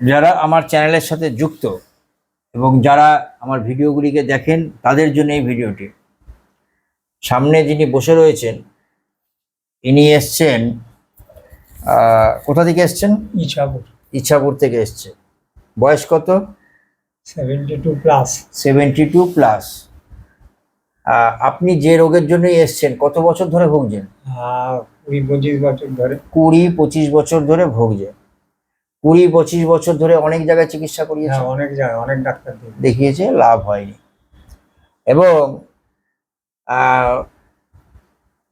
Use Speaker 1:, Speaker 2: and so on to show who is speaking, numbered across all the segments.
Speaker 1: যারা আমার চ্যানেলের সাথে যুক্ত এবং যারা আমার ভিডিওগুলিকে দেখেন তাদের জন্য এই ভিডিওটি। সামনে যিনি বসে রয়েছেন ইনি এসছেন কোথা থেকে এসছেন?
Speaker 2: ইচ্ছাপুর
Speaker 1: ইচ্ছাপুর থেকে এসছে। বয়স কত?
Speaker 2: Seventy two plus.
Speaker 1: Seventy two plus. আপনি যে রোগের জন্যই এসছেন কত বছর ধরে ভুগছেন?
Speaker 2: কুড়ি পঁচিশ বছর ধরে।
Speaker 1: কুড়ি পঁচিশ বছর ধরে ভুগছেন। কুড়ি পঁচিশ বছর ধরে অনেক জায়গায় চিকিৎসা করিয়েছে।
Speaker 2: হ্যাঁ অনেক জায়গায় অনেক ডাক্তার
Speaker 1: দেখিয়েছে। লাভ হয়নি। এবং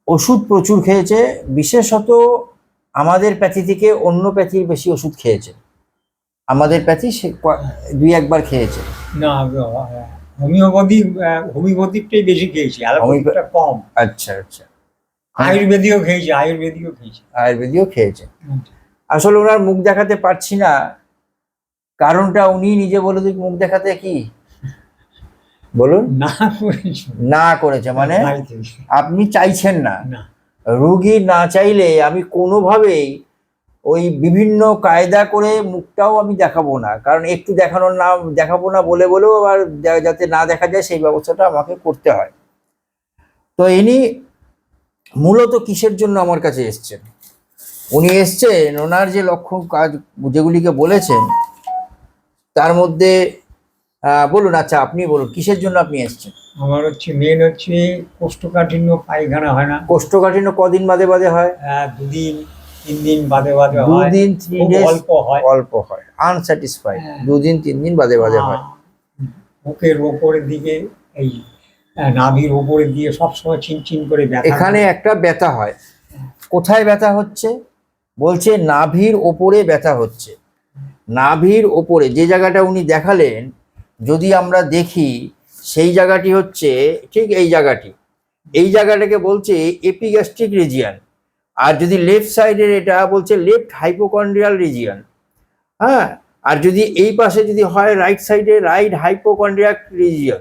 Speaker 1: ওষুধ প্রচুর খেয়েছে বিশেষত আমাদের প্যাথি থেকে অন্য প্যাথির বেশি ওষুধ খেয়েছে। আমাদের প্যাথি সে দুই একবার খেয়েছে।
Speaker 2: না হোমিওপ্যাথি হোমিওপ্যাথিকটাই বেশি খেয়েছি অ্যালোপ্যাথিকটা কম।
Speaker 1: আচ্ছা আচ্ছা।
Speaker 2: আয়ুর্বেদিকও খেয়েছি আয়ুর্বেদিকও খেয়েছি।
Speaker 1: আয়ুর্বেদিও খেয়েছে। আসলে ওনার মুখ দেখাতে পারছি না। কারণটা উনি নিজে বলে দিক মুখ দেখাতে কি? বলুন।
Speaker 2: না করেছি।
Speaker 1: না করেছে মানে। আপনি চাইছেন না।
Speaker 2: না।
Speaker 1: রুগী না চাইলে আমি কোনোভাবেই ওই বিভিন্ন কায়দা করে মুখটাও আমি দেখাবো না। কারণ একটু দেখানোর না দেখাবো না বলে বলেও আবার যাতে না দেখা যায় সেই ব্যবস্থাটা আমাকে করতে হয়। তো ইনি মূলত কিসের জন্য আমার কাছে এসছেন? উনি এসছেন ওনার যে লক্ষ্য কাজ যেগুলিকে বলেছেন তার মধ্যে বলুন আচ্ছা আপনি বলুন কিসের জন্য আপনি এসছেন?
Speaker 2: আমার হচ্ছে মেন হচ্ছে কোষ্ঠকাঠিন্য পায়খানা হয় না।
Speaker 1: কোষ্ঠকাঠিন্য কদিন বাদে বাদে হয়?
Speaker 2: আহ, দুদিন তিন দিন বাদে বাদে হয়।
Speaker 1: দুদিন
Speaker 2: খুব
Speaker 1: ডেজ
Speaker 2: অল্প হয়।
Speaker 1: অল্প হয় আনস্যাটিসফাইড
Speaker 2: হ্যাঁ।
Speaker 1: দুদিন তিন দিন বাদে বাদে হয়।
Speaker 2: বুকের ওপরের দিকে এই আহ, নাভির ওপরের দিকে সবসময় চিনচিন করে ব্যথা
Speaker 1: এখানে একটা ব্যথা হয়। কোথায় ব্যথা হচ্ছে? বলছে, নাভির ওপরে ব্যথা হচ্ছে। নাভির ওপরে, যে জায়গাটা উনি দেখালেন, যদি আমরা দেখি, সেই জায়গাটি হচ্ছে, ঠিক এই জায়গাটি। এই জায়গাটাকে বলছে এপিগ্যাস্ট্রিক রিজিয়ান। আর যদি লেফট সাইডের এটা বলছে লেফট হাইপোকন্ড্রিয়াল রিজিয়ান। হ্যাঁ? আর যদি এই পাশে যদি হয় রাইট সাইডে, রাইট হাইপোকন্ড্রিয়াক রিজিয়ান।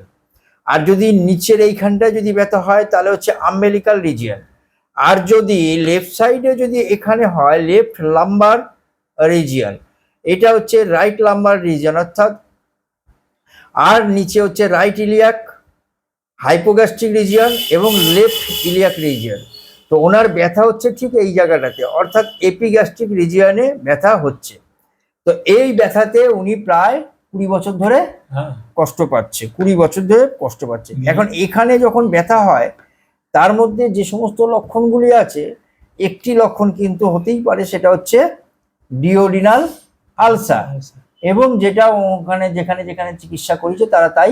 Speaker 1: আর যদি নিচের এইখানটা যদি ব্যথা হয়, তাহলে হচ্ছে আম্বেলিকাল রিজিয়ান। আর যদি লেফট সাইডে যদি এখানে হয় লেফট লাম্বার রিজিয়ান এটা হচ্ছে রাইট লাম্বার রিজিয়ান অর্থাৎ আর নিচে হচ্ছে রাইট ইলিয়াক হাইপোগ্যাস্ট্রিক রিজিয়ন এবং লেফট ইলিয়াক রিজিয়ন তো ওনার ব্যথা হচ্ছে ঠিক এই জায়গাটাতে অর্থাৎ এপিগ্যাস্ট্রিক রিজিয়নে ব্যথা হচ্ছে। তো এই ব্যথাতে উনি প্রায় কুড়ি বছর ধরে
Speaker 2: হ্যাঁ।
Speaker 1: কষ্ট পাচ্ছে কুড়ি বছর ধরে কষ্ট পাচ্ছে। এখন এখানে যখন ব্যথা হয় তার মধ্যে যে সমস্ত লক্ষণগুলি আছে একটি লক্ষণ কিন্তু হতেই পারে সেটা হচ্ছে ডিওডিনাল আলসার এবং যেটা ওখানে যেখানে যেখানে চিকিৎসা করেছে তারা তাই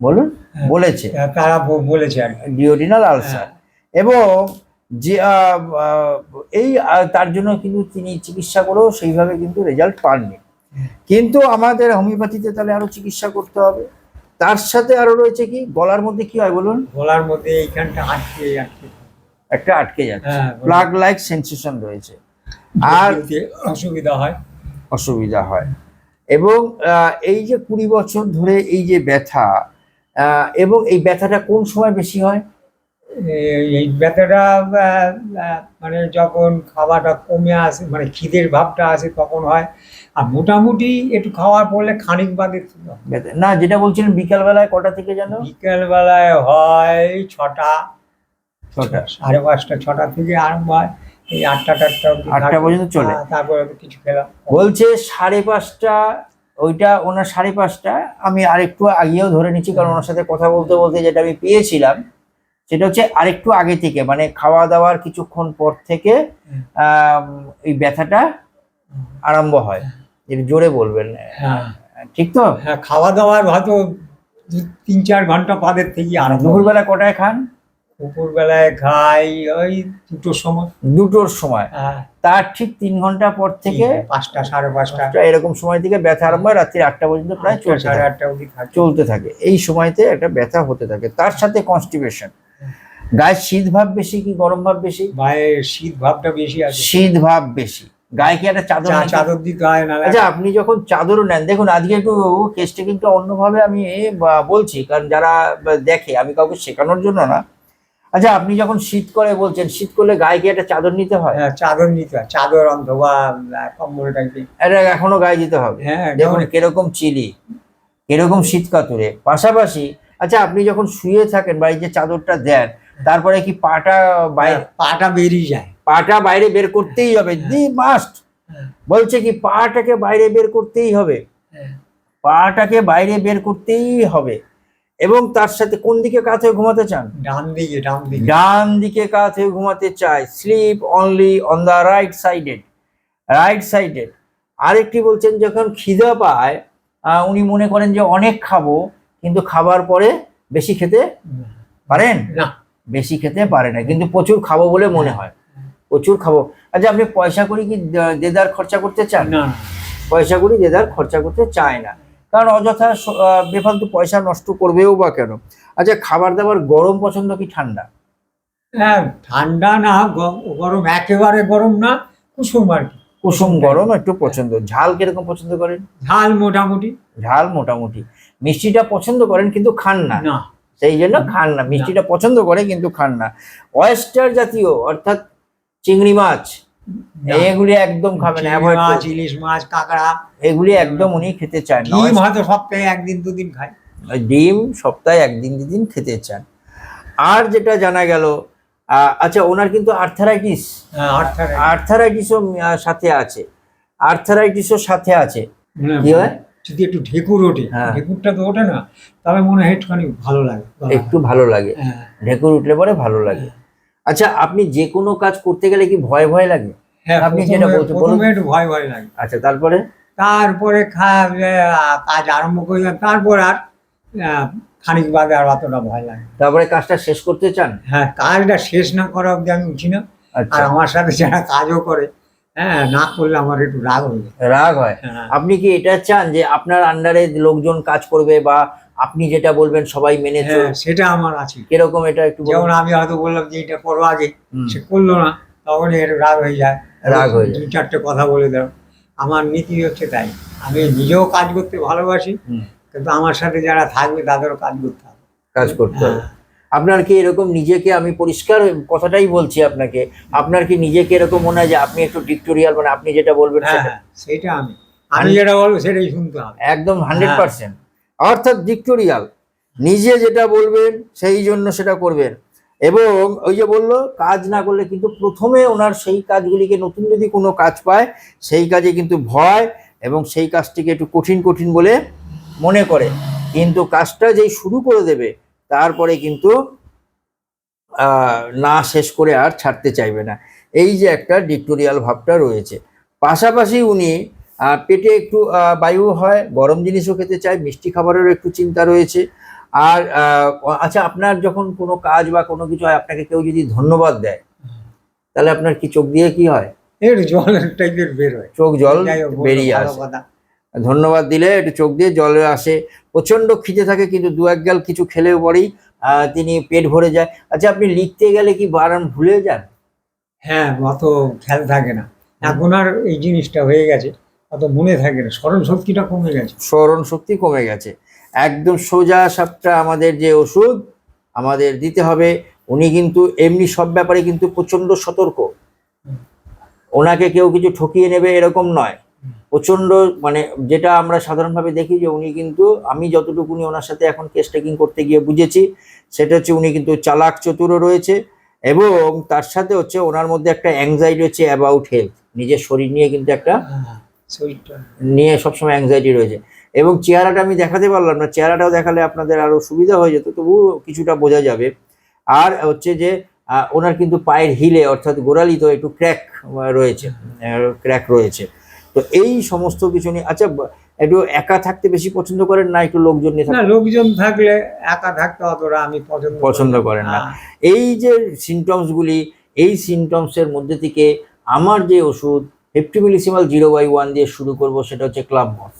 Speaker 1: বলুন
Speaker 2: হ্যাঁ।
Speaker 1: বলেছে।
Speaker 2: তারা বলেছে
Speaker 1: ডিওডিনাল আলসার
Speaker 2: হ্যাঁ।
Speaker 1: এবং যে এই তার জন্য কিন্তু তিনি চিকিৎসা করেও সেইভাবে কিন্তু রেজাল্ট পাননি। কিন্তু আমাদের হোমিওপ্যাথিতে তাহলে আরও চিকিৎসা করতে হবে। তার সাথে আরও রয়েছে কি? গলার মধ্যে কি হয় বলুন?
Speaker 2: গলার মধ্যে এইখানটা আটকে আটকে
Speaker 1: একটা আটকে যাচ্ছে। প্লাগ লাইক সেন্সেশন রয়েছে। আর
Speaker 2: অসুবিধা হয়।
Speaker 1: অসুবিধা হয়। এবং এই যে কুড়ি বছর ধরে এই যে ব্যথা এবং এই ব্যথাটা কোন সময় বেশি হয়?
Speaker 2: এই- ব্যথাটা মানে যখন খাওয়াটা কমে আসে মানে খিদের ভাবটা আসে তখন হয়। আর মোটামুটি একটু খাওয়ার পড়লে খানিক বাদে
Speaker 1: না যেটা বলছিলেন বিকাল বেলায় কটা থেকে যেন?
Speaker 2: বিকেল বেলায় হয় ছটা।
Speaker 1: ছটা।
Speaker 2: সাড়ে পাঁচটা ছটা থেকে আরম্ভ হয়। এই আটটা টাটটা
Speaker 1: আটটা পর্যন্ত চলে।
Speaker 2: হ্যাঁ, তারপরে কিছু খেলাম।
Speaker 1: বলছে সাড়ে পাঁচটা ওইটা ওনার সাড়ে পাঁচটা। আমি আরেকটু আগেও ধরে নিচ্ছি কারণ ওনার সাথে কথা বলতে বলতে যেটা আমি পেয়েছিলাম সেটা হচ্ছে আরেকটু আগে থেকে মানে খাওয়া দাওয়ার কিছুক্ষণ পর থেকে এই ব্যথাটা আরম্ভ হয়। জোরে বলবেন
Speaker 2: হ্যাঁ।
Speaker 1: ঠিক তো?
Speaker 2: হ্যাঁ খাওয়া দাওয়ার হয়তো তিন চার ঘণ্টা বাদের থেকে হয়।
Speaker 1: দুপুরবেলা কটায় খান?
Speaker 2: দুপুরবেলায় খাই ওই দুটোর সময়।
Speaker 1: দুটোর সময়।
Speaker 2: হ্যাঁ,
Speaker 1: তার ঠিক তিন ঘণ্টা পর থেকে
Speaker 2: পাঁচটা সাড়ে পাঁচটা।
Speaker 1: এরকম সময় থেকে ব্যথা আরম্ভ হয় রাত্রি আটটা পর্যন্ত প্রায় চলছে
Speaker 2: সাড়ে আটটা অবধি
Speaker 1: চলতে থাকে। এই সময়তে একটা ব্যথা হতে থাকে। তার সাথে কনস্টিপেশন গায়ে শীত ভাব বেশি কি গরম ভাব বেশি?
Speaker 2: মায়ের শীত ভাবটা বেশি আছে।
Speaker 1: শীত ভাব বেশি। গায়ে কি একটা চাদর
Speaker 2: চাদর দিতে হয় না
Speaker 1: আচ্ছা আপনি যখন চাদরও নেন দেখুন আজকে একটু কেসটা কিন্তু অন্যভাবে আমি বলছি কারণ যারা দেখে আমি কাউকে শেখানোর জন্য না। আচ্ছা আপনি যখন শীত করে বলছেন শীত করলে গায়ে কি একটা চাদর নিতে হয়?
Speaker 2: হ্যাঁ, চাদর নিতে হয়। চাদর অথবা কম্বল টাইপের
Speaker 1: এটা এখনও গায়ে দিতে হবে।
Speaker 2: হ্যাঁ
Speaker 1: দেখুন কীরকম চিলি কীরকম শীত কাতুরে। পাশাপাশি আচ্ছা আপনি যখন শুয়ে থাকেন বা এই যে চাদরটা দেন তারপরে কি পাটা বাইরে?
Speaker 2: পাটা বেরিয়ে যায়।
Speaker 1: পাটা বাইরে বের করতেই হবে। দি মাস্ট বলছে কি পাটাকে বাইরে বের করতেই হবে। পাটাকে বাইরে বের করতেই হবে। এবং তার সাথে কোন দিকে কাত হয়ে ঘুমাতে চান?
Speaker 2: ডান দিকে ডান দিকে।
Speaker 1: ডান দিকে কাত হয়ে ঘুমাতে চায়। Sleep only on the right sided right sided আরেকটি বলছেন যখন খিদা পায় উনি মনে করেন যে অনেক খাব কিন্তু খাবার পরে বেশি খেতে পারেন?
Speaker 2: না।
Speaker 1: বেশি খেতে পারে না কিন্তু প্রচুর খাব বলে মনে হয়। প্রচুর খাব। আচ্ছা আপনি পয়সা করি কি দেদার খরচা করতে চান?
Speaker 2: না।
Speaker 1: পয়সা করি দেদার খরচা করতে চায় না। কারণ অযথা বেফালতু পয়সা নষ্ট করবেও বা কেন? আচ্ছা খাবার দাবার গরম পছন্দ কি ঠান্ডা?
Speaker 2: হ্যাঁ ঠান্ডা না গরম একেবারে গরম না কুসুম আর কি।
Speaker 1: কুসুম গরম একটু পছন্দ। ঝাল কীরকম পছন্দ করেন?
Speaker 2: ঝাল মোটামুটি।
Speaker 1: ঝাল মোটামুটি। মিষ্টিটা পছন্দ করেন কিন্তু খান না।
Speaker 2: না।
Speaker 1: সেই জন্য খান না। মিষ্টিটা পছন্দ করে কিন্তু খান না। অয়েস্টার জাতীয় অর্থাৎ চিংড়ি মাছ। এগুলি একদম
Speaker 2: চিংড়ি
Speaker 1: অ্যাভয়েড
Speaker 2: মাছ ইলিশ মাছ কাঁকড়া।
Speaker 1: এগুলি একদম উনি খেতে চান না।
Speaker 2: ডিম হয়তো সপ্তাহে একদিন দুদিন
Speaker 1: খায়। ডিম সপ্তাহে একদিন দুদিন খেতে চান। আর যেটা জানা গেল আচ্ছা ওনার কিন্তু আর্থারাইটিস
Speaker 2: হ্যাঁ।
Speaker 1: আর্থারাইটিসও সাথে আছে। আর্থারাইটিসও সাথে আছে।
Speaker 2: মানে
Speaker 1: কি হয়?
Speaker 2: যদি একটু ঢেকুর ওঠে
Speaker 1: হ্যাঁ।
Speaker 2: ঢেকুরটা তো ওঠে না তবে মনে হয় একটুখানি ভালো লাগে।
Speaker 1: একটু ভালো লাগে।
Speaker 2: হ্যাঁ,
Speaker 1: ঢেকুর উঠলে পরে ভালো লাগে। আচ্ছা আপনি যে কোনো কাজ করতে গেলে কি ভয় ভয় লাগে?
Speaker 2: হ্যাঁ
Speaker 1: আপনি যেটা বলছেন, বলুন।
Speaker 2: একটু ভয় ভয় লাগে।
Speaker 1: আচ্ছা তারপরে?
Speaker 2: তারপরে কাজ আরম্ভ করলাম তারপর আর খানিক বাদে আর অতটা ভয় লাগে
Speaker 1: তারপরে কাজটা শেষ করতে চান?
Speaker 2: হ্যাঁ কাজটা শেষ না করা অব্দি আমি উঠি না। আর
Speaker 1: আচ্ছা
Speaker 2: আমার সাথে যারা কাজও করে হ্যাঁ না করলে আমার একটু রাগ হয়ে যায়।
Speaker 1: রাগ হয়।
Speaker 2: হ্যাঁ।
Speaker 1: আপনি কি এটা চান যে আপনার আন্ডারে লোকজন কাজ করবে বা আপনি যেটা বলবেন সবাই মেনে
Speaker 2: হ্যাঁ সেটা আমার আছে।
Speaker 1: কীরকম এটা একটু
Speaker 2: যেমন আমি হয়তো বললাম যে এটা করো আগে সে করল না তখন এর রাগ হয়ে যায়।
Speaker 1: রাগ হয়ে যায়।
Speaker 2: দুই চারটে কথা বলে দাও। আমার নীতি হচ্ছে তাই। আমি নিজেও কাজ করতে ভালোবাসি কিন্তু আমার সাথে যারা থাকবে তাদেরও কাজ করতে হবে।
Speaker 1: কাজ করতে হবে।
Speaker 2: হ্যাঁ।
Speaker 1: আপনার কি এরকম নিজেকে আমি পরিষ্কার কথাটাই বলছি আপনাকে। আপনার কি নিজেকে এরকম মনে হয় যে আপনি একটু ডিক্টোরিয়াল মানে আপনি যেটা বলবেন
Speaker 2: হ্যাঁ
Speaker 1: সেটা
Speaker 2: হ্যাঁ সেটা আমি। আমি যেটা বলব সেটাই শুনতে হবে।
Speaker 1: একদম হান্ড্রেড
Speaker 2: হ্যাঁ।
Speaker 1: পার্সেন্ট অর্থাৎ ডিক্টোরিয়াল নিজে যেটা বলবেন সেই জন্য সেটা করবেন। এবং ওই যে বলল কাজ না করলে কিন্তু প্রথমে ওনার সেই কাজগুলিকে নতুন যদি কোনো কাজ পায় সেই কাজে কিন্তু ভয় এবং সেই কাজটিকে একটু কঠিন কঠিন বলে মনে করে। কিন্তু কাজটা যেই শুরু করে দেবে তারপরে কিন্তু না শেষ করে আর ছাড়তে চাইবে না। এই যে একটা ডিক্টোরিয়াল ভাবটা রয়েছে। পাশাপাশি উনি পেটে একটু বায়ু হয় গরম জিনিসও খেতে চায় মিষ্টি খাবারেরও একটু চিন্তা রয়েছে। আর আহ, আচ্ছা আপনার যখন কোনো কাজ বা কোনো কিছু হয় আপনাকে কেউ যদি ধন্যবাদ দেয় তাহলে আপনার কি চোখ দিয়ে কি হয়?
Speaker 2: জলের টাইপের বের হয়।
Speaker 1: চোখ জল বেরিয়ে আসে। ধন্যবাদ দিলে একটু চোখ দিয়ে জলে আসে। প্রচণ্ড খিদে থাকে কিন্তু দু এক গাল কিছু খেলেও পরেই তিনি পেট ভরে যায়। আচ্ছা আপনি লিখতে গেলে কি বারান ভুলে যান?
Speaker 2: হ্যাঁ অত খেয়াল থাকে না। এখন আর এই জিনিসটা হয়ে গেছে অত মনে থাকে না। স্মরণ শক্তিটা কমে গেছে।
Speaker 1: স্মরণ শক্তি কমে গেছে। একদম সোজা সাপটা আমাদের যে ওষুধ আমাদের দিতে হবে। উনি কিন্তু এমনি সব ব্যাপারে কিন্তু প্রচণ্ড সতর্ক। ওনাকে কেউ কিছু ঠকিয়ে নেবে এরকম নয়। প্রচণ্ড মানে যেটা আমরা সাধারণভাবে দেখি যে উনি কিন্তু আমি যতটুকু উনি ওনার সাথে এখন কেস টেকিং করতে গিয়ে বুঝেছি সেটা হচ্ছে উনি কিন্তু চালাক চতুরও রয়েছে এবং তার সাথে হচ্ছে ওনার মধ্যে একটা অ্যাংজাইটি হচ্ছে অ্যাবাউট হেলথ নিজের শরীর নিয়ে কিন্তু একটা
Speaker 2: হ্যাঁ, শরীরটা
Speaker 1: নিয়ে সবসময় অ্যাংজাইটি রয়েছে। এবং চেহারাটা আমি দেখাতে পারলাম না চেহারাটাও দেখালে আপনাদের আরও সুবিধা হয়ে যেত তবু কিছুটা বোঝা যাবে। আর হচ্ছে যে ওনার কিন্তু পায়ের হিলে অর্থাৎ গোড়ালি তো একটু ক্র্যাক রয়েছে ক্র্যাক রয়েছে। তো এই সমস্ত কিছু নিয়ে আচ্ছা একটু একা থাকতে বেশি পছন্দ করেন না একটু লোকজন নিয়ে
Speaker 2: না লোকজন থাকলে একা থাকতে অতটা আমি পছন্দ
Speaker 1: পছন্দ করেন না।
Speaker 2: হ্যাঁ,
Speaker 1: এই যে সিমটমসগুলি এই সিমটমসের মধ্যে থেকে আমার যে ওষুধ হেপটিমিলিসিমাল জিরো বাই ওয়ান দিয়ে শুরু করব সেটা হচ্ছে ক্লাব মস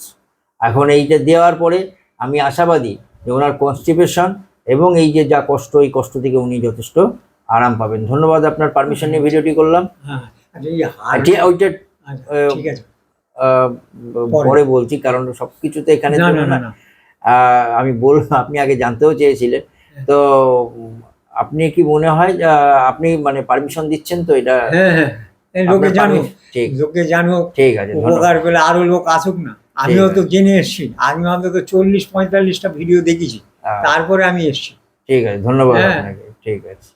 Speaker 1: এখন এইটা দেওয়ার পরে আমি আশাবাদী যে ওনার কনস্টিপেশন এবং এই যে যা কষ্ট এই কষ্ট থেকে উনি যথেষ্ট আরাম পাবেন। ধন্যবাদ আপনার পারমিশন নিয়ে ভিডিওটি করলাম।
Speaker 2: হ্যাঁ আচ্ছা
Speaker 1: ওইটা
Speaker 2: আচ্ছা, ঠিক আছে। পরে।
Speaker 1: পরে বলছি কারণ সবকিছু তো এখানে আমি বল আপনি আগে জানতেও চেয়েছিলেন। তো আপনি কি মনে হয় আপনি মানে পারমিশন দিচ্ছেন তো এটা?
Speaker 2: হ্যাঁ হ্যাঁ। লোকে জানুক
Speaker 1: ঠিক।
Speaker 2: লোকে জানুক
Speaker 1: ঠিক আছে ধন্যবাদ।
Speaker 2: উপকার পেলে আরও লোক আসুক না। আমিও। তো জেনে এসছি। আমি অন্তত চল্লিশ পঁয়তাল্লিশটা ভিডিও দেখেছি। তারপরে আমি এসছি।
Speaker 1: ঠিক আছে ধন্যবাদ
Speaker 2: হ্যাঁ।
Speaker 1: আপনাকে। ঠিক আছে।